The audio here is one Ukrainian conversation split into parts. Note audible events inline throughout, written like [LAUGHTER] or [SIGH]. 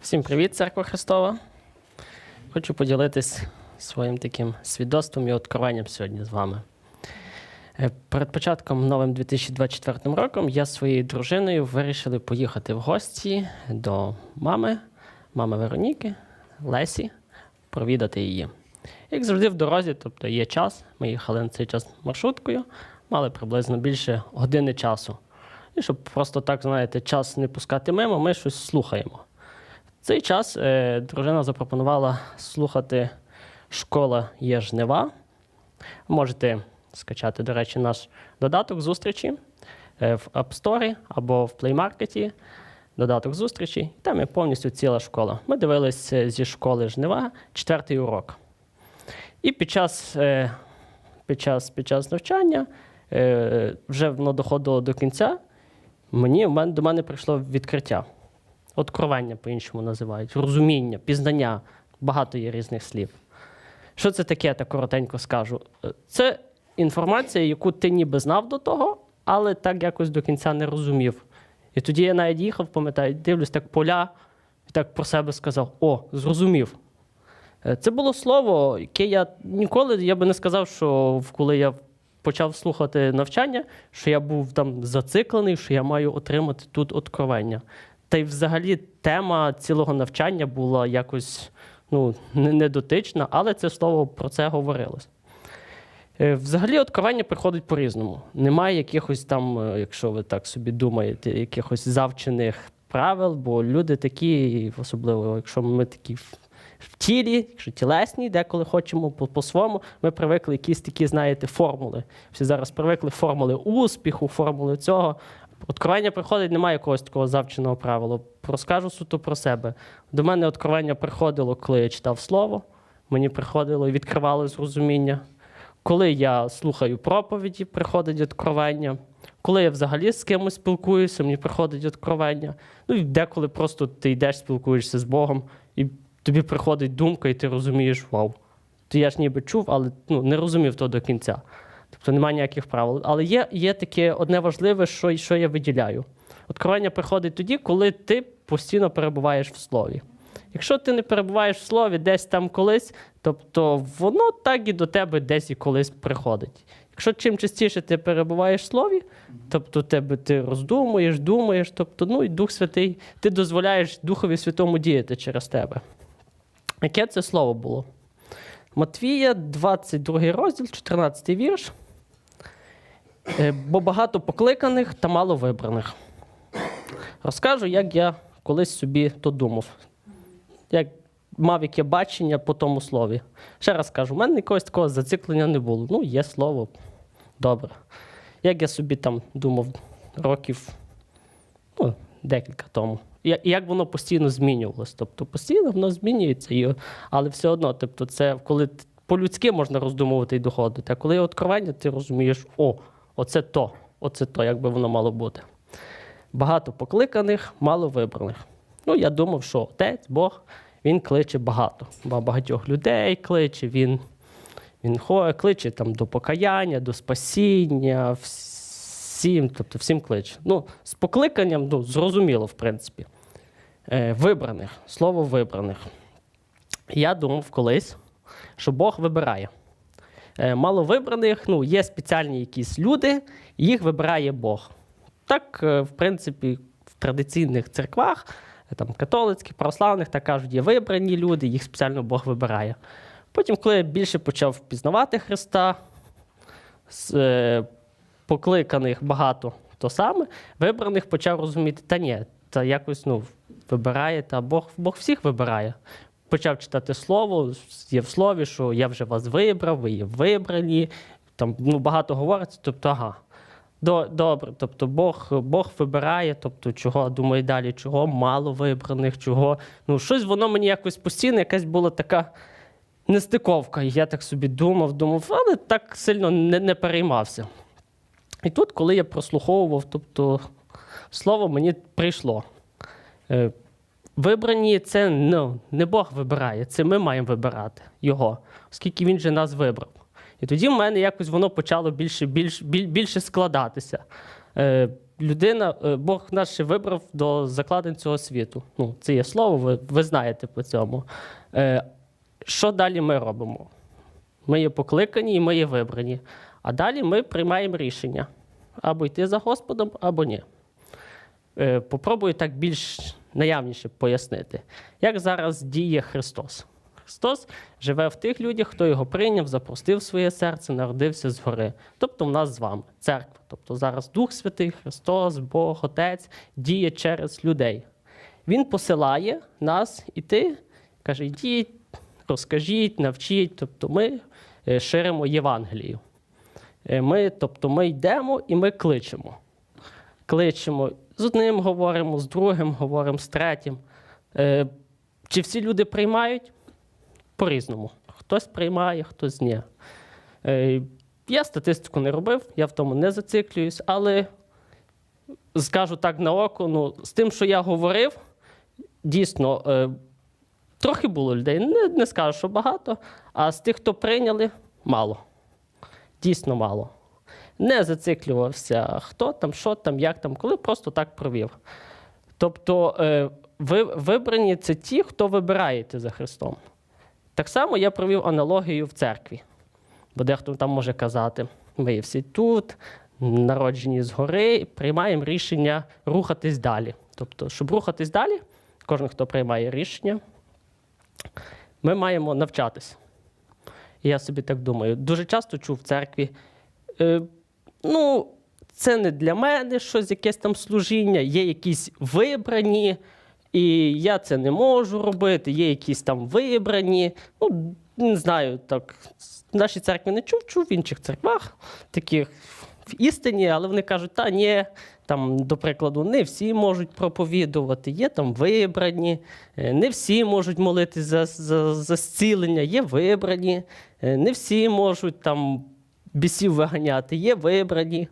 Всім привіт, Церква Христова. Хочу поділитись своїм таким свідоцтвом і откровенням сьогодні з вами. Е, Перед початком новим 2024 роком я з своєю дружиною вирішили поїхати в гості до мами, мами Вероніки, Лесі, провідати її. Як завжди в дорозі, тобто є час, ми їхали на цей час маршруткою, мали приблизно більше години часу. І щоб просто так, знаєте, час не пускати мимо, ми щось слухаємо. Цей час е, дружина запропонувала слухати Школа є жнива. Можете скачати, до речі, наш додаток зустрічі е, в App Store або в Play Market. Додаток зустрічі. Там є повністю ціла школа. Ми дивилися зі школи жнива четвертий урок. І під час, е, під час, під час навчання е, вже воно доходило до кінця. Мені, до мене прийшло відкриття. Откровення по-іншому називають, розуміння, пізнання. Багато є різних слів. Що це таке, я так коротенько скажу? Е, Це інформація, яку ти ніби знав до того, але так якось до кінця не розумів. І тоді я навіть їхав, пам'ятаю, дивлюсь так поля, і так про себе сказав: О, зрозумів. Е, Це було слово, яке я ніколи я би не сказав, що коли я почав слухати навчання, що я був там зациклений, що я маю отримати тут откровення. Та й взагалі тема цілого навчання була якось ну, недотична, але це слово про це говорилось. Е, Взагалі, откровення приходить по-різному. Немає якихось там, е, якщо ви так собі думаєте, якихось завчених правил, бо люди такі, особливо, якщо ми такі в- тілі, якщо тілесні, деколи хочемо по- по-своєму, ми привикли якісь такі, знаєте, формули. Всі зараз привикли формули успіху, формули цього. Откровення приходить, немає якогось такого завченого правила. Розкажу суто про себе. До мене откровення приходило, коли я читав слово. Мені приходило і відкривало зрозуміння. Коли я слухаю проповіді, приходить откровення. Коли я взагалі з кимось спілкуюся, мені приходить откровення. Ну і деколи просто ти йдеш, спілкуєшся з Богом, і тобі приходить думка, і ти розумієш, вау. То я ж ніби чув, але ну, не розумів то до кінця. Тобто немає ніяких правил. Але є, є таке одне важливе, що, що я виділяю. Откровення приходить тоді, коли ти постійно перебуваєш в слові. Якщо ти не перебуваєш в слові десь там колись, тобто воно так і до тебе десь і колись приходить. Якщо чим частіше ти перебуваєш в слові, тобто тебе ти роздумуєш, думаєш, тобто ну і Дух Святий, ти дозволяєш Духові Святому діяти через тебе. Яке це слово було? Матвія, 22 розділ, 14 вірш. Е, Бо багато покликаних та мало вибраних. Розкажу, як я колись собі то думав. Як мав яке бачення по тому слові. Ще раз кажу, в мене якогось такого зациклення не було. Ну, є слово. Добре. Як я собі там думав років ну, декілька тому. І як воно постійно змінювалось. Тобто постійно воно змінюється, але все одно, тобто, це коли по-людськи можна роздумувати і доходити. А коли є откровення, ти розумієш, о, оце то, оце то, як би воно мало бути. Багато покликаних, мало вибраних. Ну, я думав, що отець, Бог, він кличе багато. Ба- Багатьох людей кличе, він, він кличе там, до покаяння, до спасіння, всім, тобто всім кличе. Ну, з покликанням, ну, зрозуміло, в принципі. Е, вибраних, слово вибраних. Я думав колись, що Бог вибирає. Е, мало вибраних, ну, є спеціальні якісь люди, їх вибирає Бог. Так, е, в принципі, в традиційних церквах, е, там, католицьких, православних, так кажуть, є вибрані люди, їх спеціально Бог вибирає. Потім, коли я більше почав впізнавати Христа, е, покликаних багато то саме, вибраних почав розуміти, та ні, та якось ну, вибирає, та Бог, Бог всіх вибирає. Почав читати слово, є в слові, що я вже вас вибрав, ви є вибрані. Там ну, багато говориться, тобто, ага. До, добре, тобто Бог, Бог вибирає, тобто чого, думаю, далі, чого мало вибраних, чого. Ну, щось воно мені якось постійно, якась була така нестиковка. І я так собі думав, думав, але так сильно не, не переймався. І тут, коли я прослуховував, тобто слово мені прийшло. Е, Вибрані це ну, не Бог вибирає, це ми маємо вибирати його, оскільки він же нас вибрав. І тоді в мене якось воно почало більше, більш, біль- більше складатися. Е, людина, е, Бог нас ще вибрав до закладень цього світу. Ну, це є слово, ви, ви знаєте по цьому. Що далі ми робимо? Ми є покликані і ми є вибрані. А далі ми приймаємо рішення або йти за Господом, або ні. Е, Попробую так більш наявніше пояснити, як зараз діє Христос. Христос живе в тих людях, хто його прийняв, запростив своє серце, народився згори. Тобто в нас з вами церква. Тобто зараз Дух Святий, Христос, Бог, Отець діє через людей. Він посилає нас іти, каже: йдіть, розкажіть, навчіть. Тобто ми е, ширимо Євангелію. Е, Ми, тобто ми йдемо і ми кличемо. Кличемо. З одним говоримо, з другим говоримо, з третім. Е, Чи всі люди приймають? По-різному. Хтось приймає, хтось ні. Е, Я статистику не робив, я в тому не зациклююсь, але скажу так на око, ну, з тим, що я говорив, дійсно, трохи було людей. Не, не скажу, що багато, а з тих, хто прийняли, мало. Дійсно мало. Не зациклювався, хто там, що там, як там, коли просто так провів. Тобто, е, ви, вибрані це ті, хто вибираєте за Христом. Так само я провів аналогію в церкві. Бо дехто там може казати: ми є всі тут, народжені згори, приймаємо рішення рухатись далі. Тобто, щоб рухатись далі, кожен, хто приймає рішення, ми маємо навчатись. Я собі так думаю. Дуже часто чув в церкві. Е, ну, це не для мене щось, якесь там служіння, є якісь вибрані, і я це не можу робити, є якісь там вибрані. Ну, не знаю, так. В нашій церкві не чув, чув в інших церквах, таких в істині, але вони кажуть, та ні, там, до прикладу, не всі можуть проповідувати, є там вибрані, е, не всі можуть молитись за, за, за зцілення, є вибрані, е, не всі можуть там бісів виганяти, є вибрані.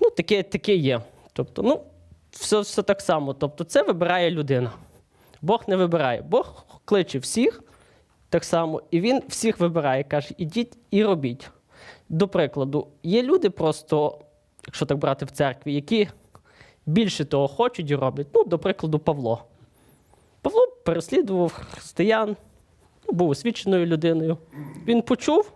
Ну, таке, таке є. Тобто, ну, все, все так само. Тобто, це вибирає людина. Бог не вибирає. Бог кличе всіх так само, і він всіх вибирає, каже, ідіть і робіть. До прикладу, є люди просто, якщо так брати в церкві, які більше того хочуть і роблять. Ну, до прикладу, Павло. Павло переслідував християн, ну, був освіченою людиною. Він почув,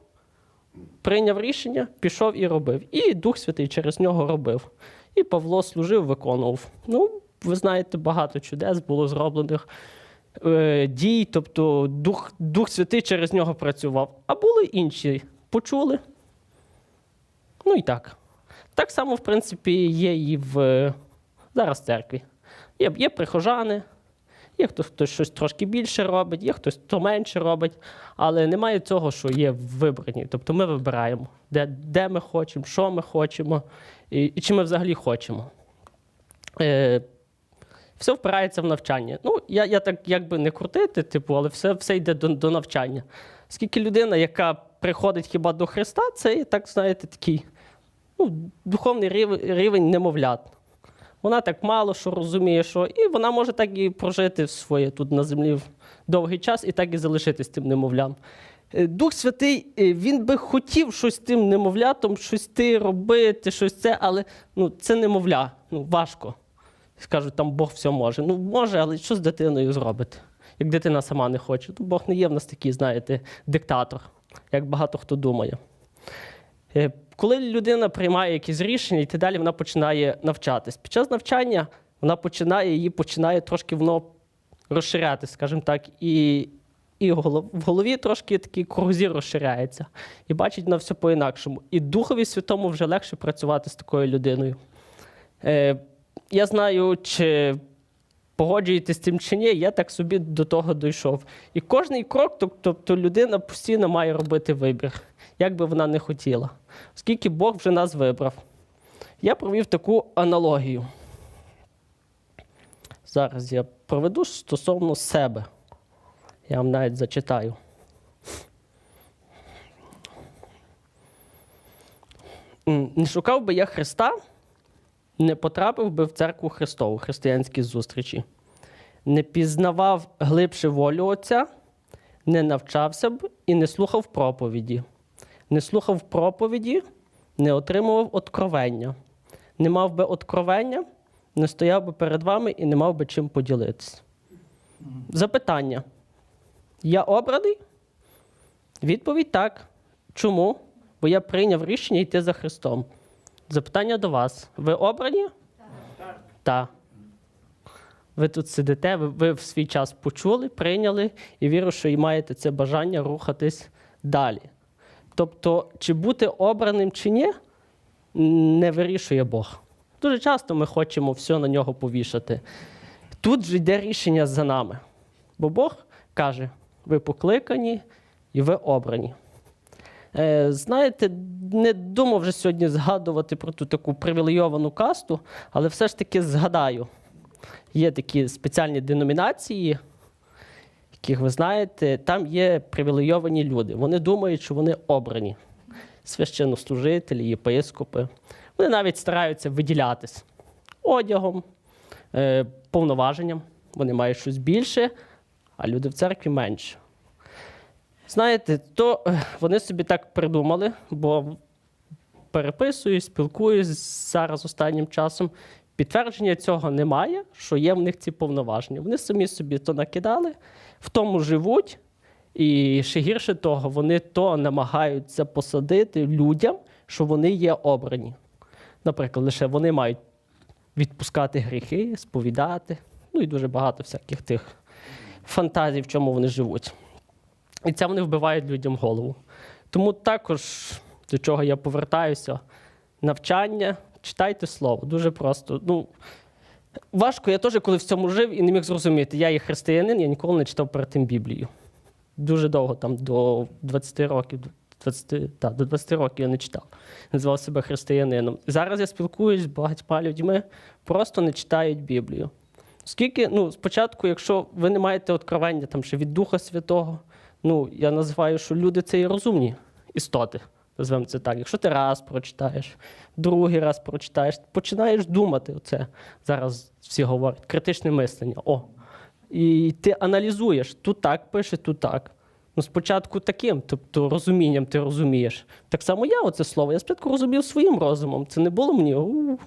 прийняв рішення, пішов і робив. І Дух Святий через нього робив. І Павло служив, виконував. Ну, ви знаєте, багато чудес було зроблених е, дій, тобто Дух, Дух Святий через нього працював. А були інші, почули. Ну і так. Так само, в принципі, є і в е, зараз в церкві. Є, є прихожани, є хтось, хтось щось трошки більше робить, є хтось, хто менше робить, але немає цього, що є вибрані. Тобто ми вибираємо, де, де ми хочемо, що ми хочемо і, і чи ми взагалі хочемо. Е, все впирається в навчання. Ну, я, я так якби не крутити, типу, але все, все йде до, до навчання. Оскільки людина, яка приходить хіба до Христа, це так, знаєте, такий ну, духовний рівень, рівень немовлят. Вона так мало що розуміє, що і вона може так і прожити своє тут на землі в довгий час і так і залишитись тим немовлям. Е, Дух Святий, е, він би хотів щось тим немовлятом, щось ти робити, щось це, але ну, це немовля, ну, важко. Скажуть, там Бог все може. Ну, може, але що з дитиною зробити? Як дитина сама не хоче. Ну, Бог не є в нас такий, знаєте, диктатор, як багато хто думає. Коли людина приймає якісь рішення, і далі вона починає навчатись. Під час навчання вона починає її починає трошки воно розширяти, скажімо так, і, і в голові трошки такий кругозір розширяється. І бачить на все по-інакшому. І Духові Святому вже легше працювати з такою людиною. Е, я знаю, чи погоджуєтесь з цим чи ні, я так собі до того дійшов. І кожний крок, тоб- тобто людина постійно має робити вибір, як би вона не хотіла, оскільки Бог вже нас вибрав. Я провів таку аналогію. Зараз я проведу стосовно себе. Я вам навіть зачитаю. Не шукав би я Христа, не потрапив би в церкву Христову, християнські зустрічі, не пізнавав глибше волю Отця, не навчався б і не слухав проповіді, не слухав проповіді, не отримував откровення, не мав би откровення, не стояв би перед вами і не мав би чим поділитися. Запитання. Я обраний? Відповідь так. Чому? Бо я прийняв рішення йти за Христом. Запитання до вас. Ви обрані? Так. Так. Ви тут сидите, ви, ви в свій час почули, прийняли і вірю, що і маєте це бажання рухатись далі. Тобто, чи бути обраним чи ні, не вирішує Бог. Дуже часто ми хочемо все на нього повішати. Тут же йде рішення за нами. Бо Бог каже: ви покликані і ви обрані. Е, знаєте, не думав вже сьогодні згадувати про ту таку привілейовану касту, але все ж таки згадаю. Є такі спеціальні деномінації, яких ви знаєте, там є привілейовані люди. Вони думають, що вони обрані. Священнослужителі, єпископи. Вони навіть стараються виділятись одягом, е, повноваженням. Вони мають щось більше, а люди в церкві менше. Знаєте, то вони собі так придумали, бо переписую, спілкуюсь зараз останнім часом. Підтвердження цього немає, що є в них ці повноваження. Вони самі собі то накидали, в тому живуть, і ще гірше того, вони то намагаються посадити людям, що вони є обрані. Наприклад, лише вони мають відпускати гріхи, сповідати, ну і дуже багато всяких тих фантазій, в чому вони живуть. І це вони вбивають людям голову. Тому також до чого я повертаюся, навчання, читайте слово. Дуже просто. Ну, важко, я теж коли в цьому жив і не міг зрозуміти. Я є християнин, я ніколи не читав перед тим Біблію. Дуже довго, там до 20 років, 20, та, до 20 років я не читав. Називав себе християнином. Зараз я спілкуюсь з багатьма людьми, просто не читають Біблію. Оскільки, ну, спочатку, якщо ви не маєте откровення там, ще від Духа Святого, ну, я називаю, що люди це і розумні істоти. Назвемо це так. Якщо ти раз прочитаєш, другий раз прочитаєш, починаєш думати оце. Зараз всі говорять, критичне мислення. О. І ти аналізуєш, тут так пише, тут так. Ну, спочатку таким, тобто розумінням ти розумієш. Так само я оце слово. Я спочатку розумів своїм розумом. Це не було мені. У,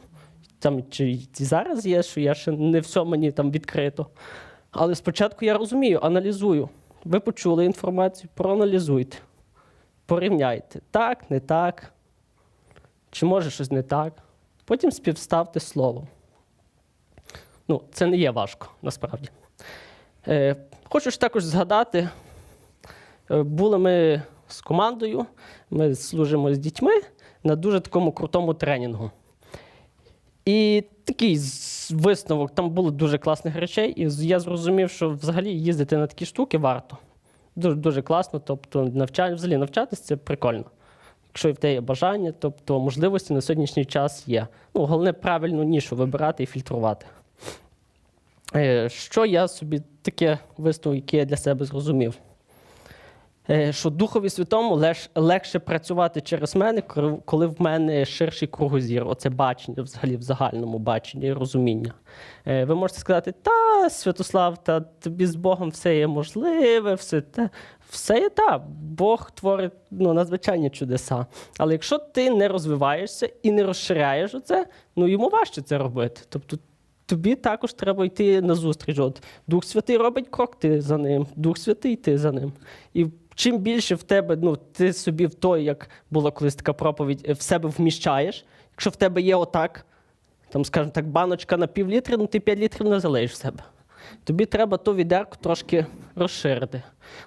там, чи зараз є, що я ще не все мені там відкрито. Але спочатку я розумію, аналізую. Ви почули інформацію, проаналізуйте, порівняйте. Так, не так. Чи може щось не так. Потім співставте слово. Ну, це не є важко, насправді. Е, хочу ж також згадати, е, були ми з командою, ми служимо з дітьми на дуже такому крутому тренінгу. І такий висновок, там було дуже класних речей, і я зрозумів, що взагалі їздити на такі штуки варто. Дуже, дуже класно. Тобто, навчання, взагалі навчатися це прикольно. Якщо в те є бажання, тобто можливості на сьогоднішній час є. Ну, головне правильну нішу вибирати і фільтрувати. Е, Що я собі таке висновок, який я для себе зрозумів? Е, Що Духові Святому легше працювати через мене, коли- в мене ширший кругозір, оце бачення взагалі в загальному баченні і розуміння. Е, Ви можете сказати, та Святослав, та тобі з Богом все є можливе, все те. Все є так, Бог творить ну, надзвичайні чудеса. Але якщо ти не розвиваєшся і не розширяєш оце, ну йому важче це робити. Тобто тобі також треба йти на зустріч. От Дух Святий робить крок, ти за ним, Дух Святий, ти за ним. І чим більше в тебе, ну ти собі в той, як була колись така проповідь, е, в себе вміщаєш. Якщо в тебе є отак, там, скажімо так, баночка на пів літри, ну ти 5 літрів не залиєш в себе. Тобі треба ту відерку трошки розширити.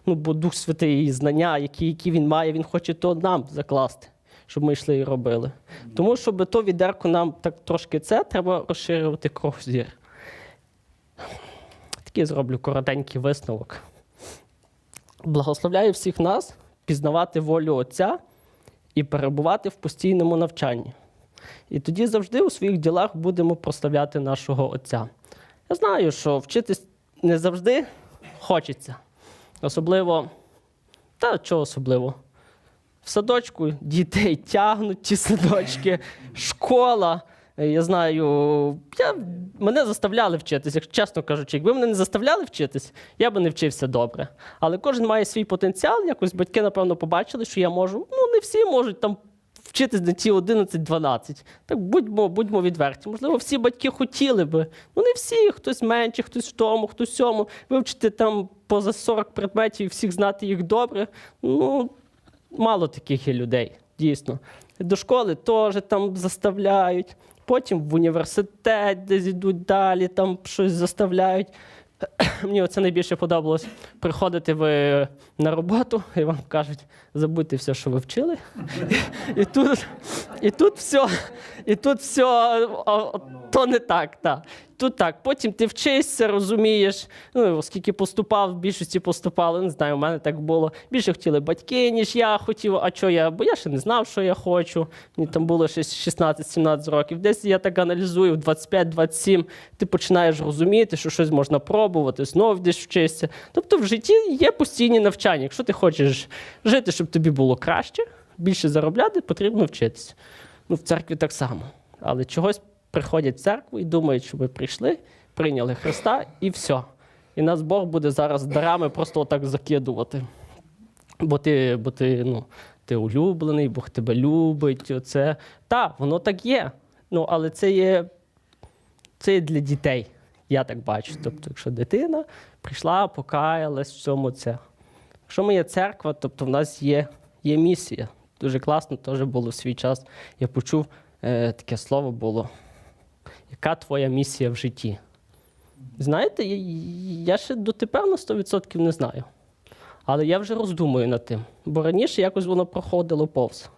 Ну, бо Дух Святий і знання, які, які він має, він хоче то нам закласти, щоб ми йшли і робили. Тому, щоб то відерку нам так трошки це, треба розширювати кругозір. Такий зроблю коротенький висновок. Благословляю всіх нас пізнавати волю Отця і перебувати в постійному навчанні. І тоді завжди у своїх ділах будемо прославляти нашого Отця. Я знаю, що вчитись не завжди хочеться. Особливо, та чого особливо? В садочку дітей тягнуть ті садочки, школа. Е, Я знаю, я, мене заставляли вчитись, якщо чесно кажучи, якби мене не заставляли вчитись, я би не вчився добре. Але кожен має свій потенціал. Якось батьки, напевно, побачили, що я можу. Ну, не всі можуть там вчитись на ті 11-12. Так будьмо, будьмо відверті. Можливо, всі батьки хотіли би. Ну не всі, хтось менше, хтось в тому, хтось сьому. Вивчити там поза 40 предметів і всіх знати їх добре. Ну, мало таких є людей, дійсно. До школи теж там заставляють. Потім в університет десь йдуть далі, там щось заставляють. [COUGHS] Мені це найбільше подобалось приходити ви на роботу, і вам кажуть, забудьте все, що ви вчили. [LAUGHS] І тут, і тут все, і тут все то не так. Та. Тут так. Потім ти вчишся, розумієш. Ну, оскільки поступав, в більшості поступали, не знаю, у мене так було. Більше хотіли батьки, ніж я хотів. А що я? Бо я ще не знав, що я хочу. Мені там було ще 16-17 років. Десь я так аналізую, в 25-27 ти починаєш розуміти, що щось можна пробувати, знову десь вчишся. Тобто в житті є постійні навчання. Якщо ти хочеш жити, щоб тобі було краще, більше заробляти, потрібно вчитися. Ну, в церкві так само. Але чогось приходять в церкву і думають, що ми прийшли, прийняли Христа і все. І нас Бог буде зараз дарами просто отак закидувати. Бо ти, бо ти, ну, ти улюблений, Бог тебе любить. Оце. Так, воно так є. Ну, але це є, це є для дітей. Я так бачу. Тобто, якщо дитина прийшла, покаялась в цьому це. Якщо ми є церква, тобто в нас є, є місія. Дуже класно теж було в свій час. Я почув е, таке слово було. Яка твоя місія в житті? Знаєте, я, ще дотепер на 100% не знаю. Але я вже роздумую над тим, бо раніше якось воно проходило повз.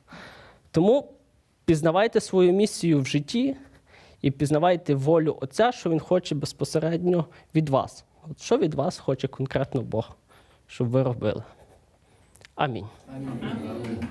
Тому пізнавайте свою місію в житті і пізнавайте волю Отця, що Він хоче безпосередньо від вас. От що від вас хоче конкретно Бог, щоб ви робили. Амінь. Амінь.